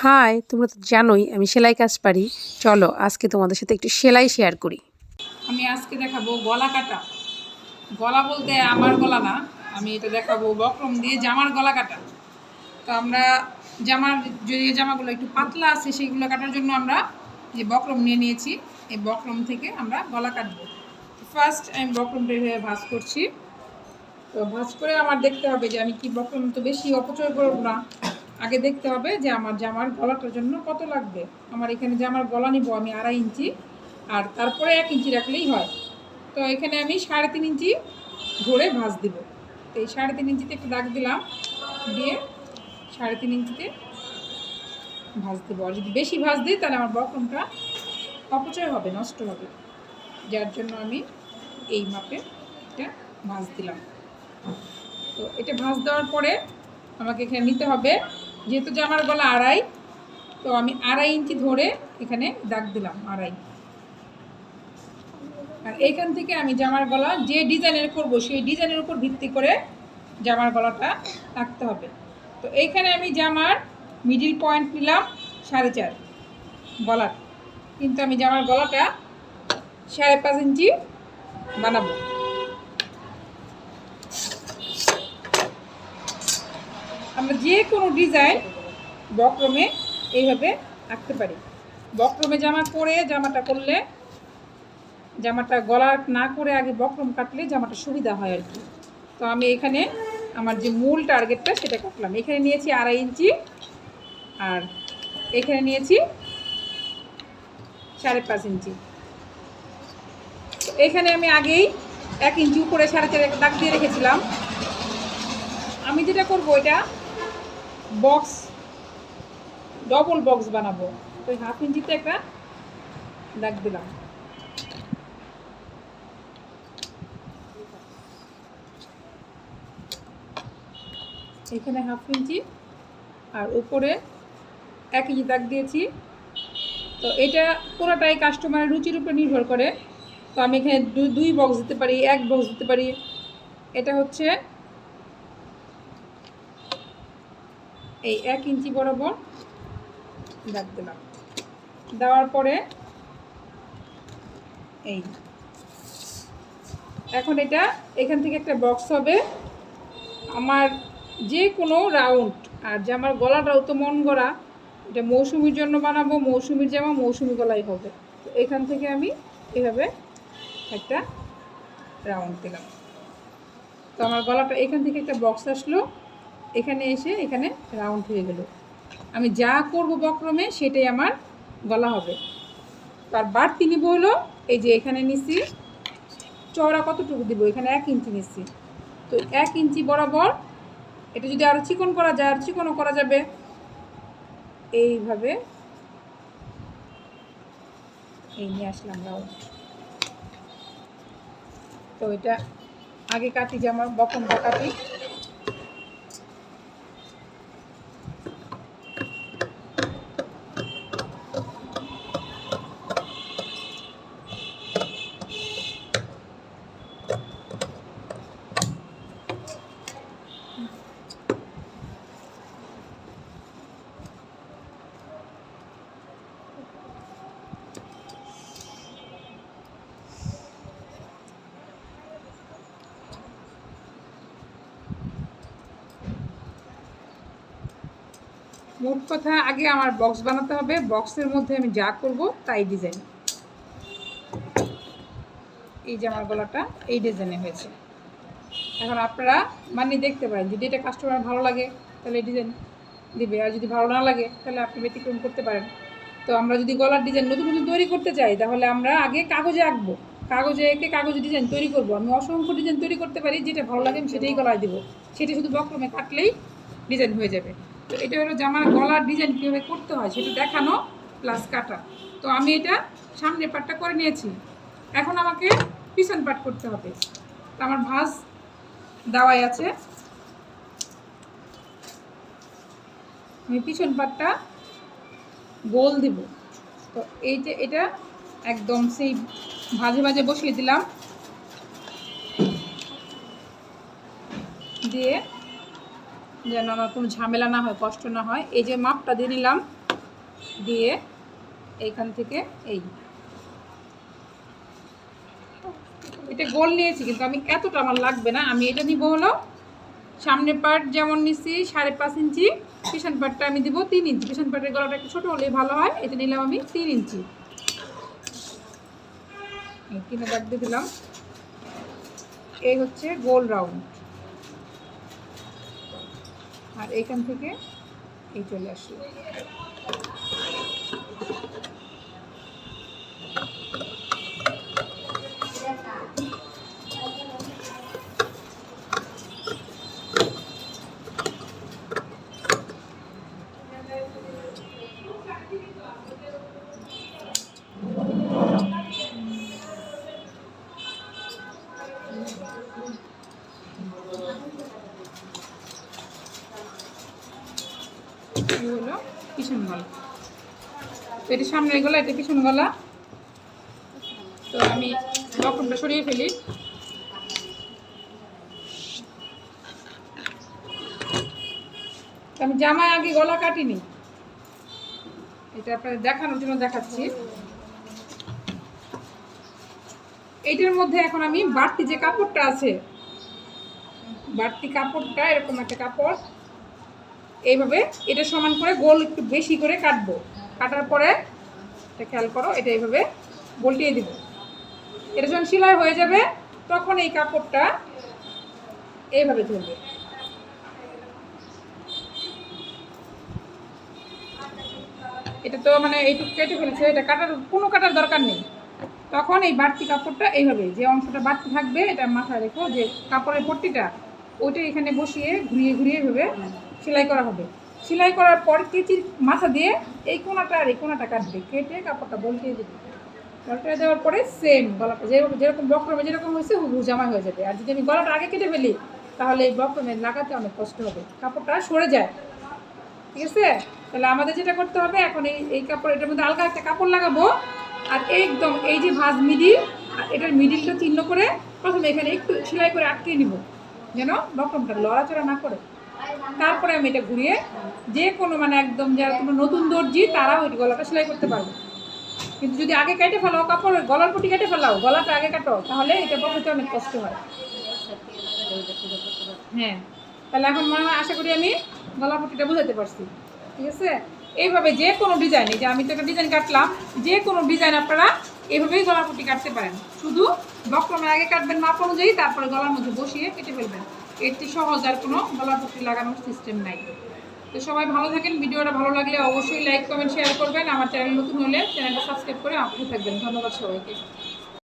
High, তোমরা তো জানোই আমি সেলাই কাজ পারি। চলো, আজকে তোমাদের সাথে একটু সেলাই শেয়ার করি। আমি আজকে দেখাবো গলা কাটা। গলা বলতে আমার গলা না, আমি এটা দেখাবো বক্রম দিয়ে জামার গলা কাটা। তো আমরা জামার যে জামাগুলো একটু পাতলা আছে সেইগুলো কাটার জন্য আমরা যে বক্রম নিয়ে নিয়েছি। এই বক্রম থেকে আমরা গলা কাটবো। ফার্স্ট আমি বক্রমটা এভাবে ভাজ করছি। তো ভাঁজ করে আমার দেখতে হবে যে আমি কি বক্রম তো বেশি অপচয় করব না। আগে দেখতে হবে যে আমার জামার গলাটার জন্য কত লাগবে। আমার এখানে জামার গলা নিব আমি আড়াই ইঞ্চি, আর তারপরে এক ইঞ্চি রাখলেই হয়। তো এখানে আমি সাড়ে তিন ইঞ্চি ধরে ভাঁজ দিব। তো এই সাড়ে তিন ইঞ্চিতে একটু দাগ দিলাম, দিয়ে সাড়ে তিন ইঞ্চিতে ভাঁজ দেবো। আর যদি বেশি ভাঁজ দিই, তাহলে আমার বক্রমটা অপচয় হবে, নষ্ট হবে। যার জন্য আমি এই মাপে এটা ভাঁজ দিলাম। তো এটা ভাঁজ দেওয়ার পরে আমাকে এখানে নিতে হবে যেহেতু যে আমার গলা আড়াই, তো আমি আড়াই ইঞ্চি ধরে এখানে দাগ দিলাম, আড়াই। আর এইখান থেকে আমি জামার গলা যে ডিজাইনের করব, সেই ডিজাইনের উপর ভিত্তি করে জামার গলাটা রাখতে হবে। তো এইখানে আমি জামার মিডিল পয়েন্ট নিলাম সাড়ে চার গলার। কিন্তু আমি জামার গলাটা সাড়ে পাঁচ ইঞ্চি বানাবো। আমরা যে কোনো ডিজাইন বক্রমে এইভাবে আঁকতে পারি। বক্রমে জামা করে জামাটা করলে, জামাটা গলা না করে আগে বক্রম কাটলে জামাটা সুবিধা হয় আর কি। তো আমি এখানে আমার যে মূল টার্গেটটা সেটা কাটলাম এখানে নিয়েছি আড়াই ইঞ্চি আর এখানে নিয়েছি সাড়ে পাঁচ ইঞ্চি। এখানে আমি আগেই এক ইঞ্চি উপরে সাড়ে চার দাগ দিয়ে রেখেছিলাম। আমি যেটা করব এটা বক্স ডবল বক্স বানাবো। তো হাফ ইঞ্চিতে একটা দাগ দিলাম। এখানে হাফ ইঞ্চি আর উপরে এক ইঞ্চি দাগ দিয়েছি। তো এটা পুরোটাই কাস্টমারের রুচির উপর নির্ভর করে। তো আমি এখানে দুই বক্স দিতে পারি, এক বক্স দিতে পারি। এটা হচ্ছে এই এক ইঞ্চি বরাবর দাগ দিলাম। দেওয়ার পরে এই, এখন এটা এখান থেকে একটা বক্স হবে। আমার যে কোনো রাউন্ড আর যে আমার গলাটাও তো মন গড়া, এটা মৌসুমির জন্য বানাবো, মৌসুমির জামা মৌসুমি গলাই হবে। তো এখান থেকে আমি এভাবে একটা রাউন্ড দিলাম। তো আমার গলাটা এখান থেকে একটা বক্স আসলো। এখানে এসে এখানে রাউন্ড হয়ে গেল। আমি যা করব বক্রমে সেটাই আমার গলা হবে। তার বাড়তি নিব হলো এই যে এখানে নিছি চওড়া কতটুকু দিব? এখানে এক ইঞ্চি নিচ্ছি। তো এক ইঞ্চি বরাবর এটা যদি আরও চিকন করা যায়, আর চিকনও করা যাবে। এইভাবে এই নিয়ে আসলাম রাউন্ড তো এটা আগে কাটি যে আমার বকনটা কাটি। মোট কথা আগে আমার বক্স বানাতে হবে। বক্সের মধ্যে আমি যা করব তাই ডিজাইন এই যে আমার গলাটা, এই ডিজাইনে হয়েছে। এখন আপনারা মানে দেখতে পারেন, যদি এটা কাস্টমার ভালো লাগে, তাহলে এই ডিজাইন দিবে। আর যদি ভালো না লাগে, তাহলে আপনি ব্যতিক্রম করতে পারেন। তো আমরা যদি গলার ডিজাইন নতুন নতুন তৈরি করতে চাই, তাহলে আমরা আগে কাগজে আঁকবো। কাগজে এঁকে কাগজে ডিজাইন তৈরি করব। আমি অসংখ্য ডিজাইন তৈরি করতে পারি, যেটা ভালো লাগে আমি সেটাই গলায় দেবো। সেটা শুধু বক্রমে কাটলেই ডিজাইন হয়ে যাবে। তো এটা হলো জামার গলার ডিজাইন কীভাবে করতে হয় সেটা দেখানো প্লাস কাটা। তো আমি এটা সামনের পাটটা করে নিয়েছি। এখন আমাকে পিছন পাট করতে হবে। তো আমার ভাঁজ দেওয়াই আছে। আমি পিছন পাটটা গোল দিব। তো এই যে এটা একদম সেই ভাজে ভাজে বসিয়ে দিলাম। দিয়ে যেন আমার কোনো ঝামেলা না হয়, কষ্ট না হয়। এই যে মাপটা দিয়ে নিলাম, দিয়ে এইখান থেকে এই। এটা গোল নিয়েছি, কিন্তু আমি এতটা আমার লাগবে না। আমি এটা নিব হলো, সামনের পার্ট যেমন নিচ্ছি সাড়ে পাঁচ ইঞ্চি, পিছন পার্টটা আমি দিব তিন ইঞ্চি। পিছন পার্টের গলাটা একটু ছোটো হলেই ভালো হয়, এটা নিলাম আমি তিন ইঞ্চি। কিনে দাগ দিয়ে দিলাম। এই হচ্ছে গোল রাউন্ড। আর এইখান থেকে এই চলে আসলো। এই হলো পিছন গলা। তো এটা সামনের গলা, এটা পিছন গলা। তো আমি বকরমটা সরিয়ে ফেলি। আমি জামায় আগে গলা কাটিনি। এটা আপনাদের দেখানোর জন্য দেখাচ্ছি। এইটার মধ্যে এখন আমি বাড়তি যে কাপড়টা আছে, বাড়তি কাপড়টা, এরকম একটা কাপড় এইভাবে এটা সমান করে গোল একটু বেশি করে কাটবো। কাটার পরে এটা খেয়াল করো, এটা এইভাবে গোলটিয়ে দিব। এটা যখন সেলাই হয়ে যাবে, তখন এই কাপড়টা এইভাবে ধরবে। এটা তো মানে এইটুকু কেটে ফেলেছে, এটা কাটার, কোনো কাটার দরকার নেই। তখন এই বাড়তি কাপড়টা এইভাবে, যে অংশটা বাড়তি থাকবে, এটা মাথায় রেখো যে কাপড়ের পট্টিটা, ওইটা এখানে বসিয়ে ঘুরিয়ে ঘুরিয়ে এভাবে সেলাই করা হবে। সেলাই করার পর কেচির মাথা দিয়ে এই কোনাটা আর এই কোনাটা কাটবে। কেটে কাপড়টা বলটিয়ে দেবে। বলটিয়ে দেওয়ার পরে সেম গলাটা যেরকম যেরকম বক্রমে যেরকম হয়েছে, হুবহু জামা হয়ে যাবে। আর যদি আমি গলাটা আগে কেটে ফেলি, তাহলে এই বক্রমে লাগাতে অনেক কষ্ট হবে। কাপড়টা সরে যায়। ঠিক আছে? তাহলে আমাদের যেটা করতে হবে, এখন এই এই কাপড় এটার মধ্যে আলগা একটা কাপড় লাগাবো। আর একদম এই যে ভাঁজ মিডিল আর এটার মিডিলটা চিহ্ন করে প্রথমে এখানে একটু সেলাই করে আটকে নিব। যেন বক্রমটা লড়াচড়া না করে। তারপরে আমি এটা ঘুরিয়ে যে কোনো মানে একদম যারা কোনো নতুন দর্জি তারা ওই গলাটা সেলাই করতে পারবে। কিন্তু যদি আগে কেটে ফেলাও, কাপড়, গলার পটি কেটে ফেলাও, গলাটা আগে কাটো তাহলে এটা বসাতে অনেক কষ্ট হয়। হ্যাঁ তাহলে এখন মনে হয় আশা করি আমি গলা পট্টিটা বুঝাতে পারছি। ঠিক আছে? এইভাবে যে কোনো ডিজাইন, এই যে আমি তো একটা ডিজাইন কাটলাম, যে কোনো ডিজাইন আপনারা এইভাবেই গলা পট্টি কাটতে পারেন। শুধু বক্রমের আগে কাটবেন মাপ অনুযায়ী, তারপরে গলার মধ্যে বসিয়ে কেটে ফেলবেন। এর সহজ, আর কোনো গলা পট্টি লাগানোর সিস্টেম নাই। তো সবাই ভালো থাকেন, ভিডিওটা ভালো লাগলে অবশ্যই লাইক কমেন্ট শেয়ার করবেন। আমার চ্যানেল নতুন হলে চ্যানেলটা সাবস্ক্রাইব করে আপনি থাকবেন। ধন্যবাদ সবাইকে।